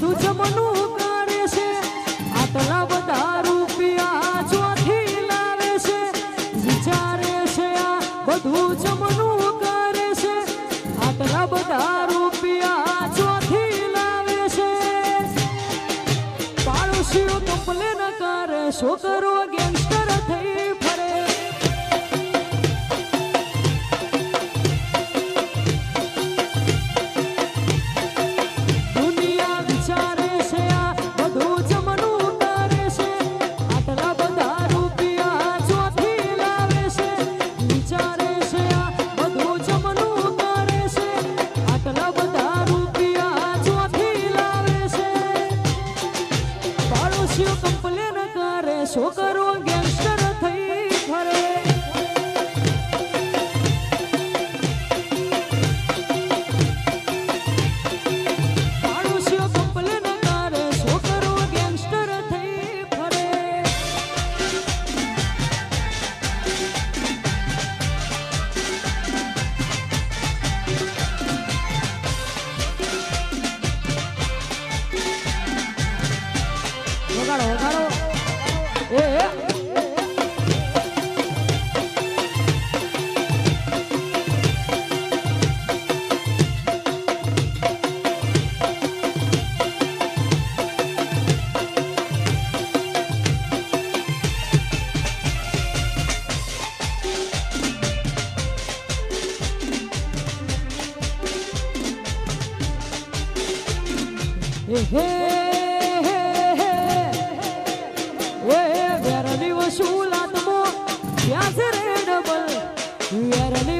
દુશ્મનું કરે છે. આટલા બધા રૂપિયા ચોથી લાવે છે. વિચારે છે બધું જમનું કરે છે. આટલા બધા રૂપિયા ચોથી લાવે છે. પાડોશીઓ તો ન કરે છોકરો ગેમ વગાડો વગાડો એ Hey! Yeah,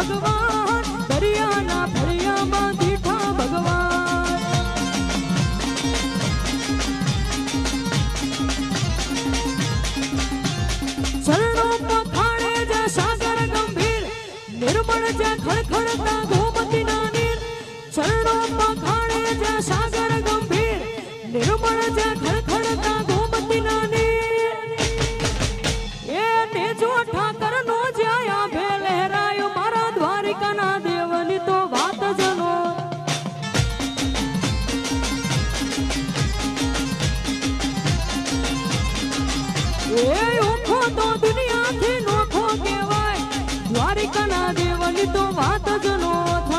ભગવાન દરિયાના ફળિયામાં દીઠા ભગવાન. ચરણો પખાણે જે સાગર ગંભીર નિર્મળ જે ખડખડતા ધૂ ઓખો તો દુનિયાથી નોખો કહેવાય. દ્વારિકાના દેવની તો વાત જ નોત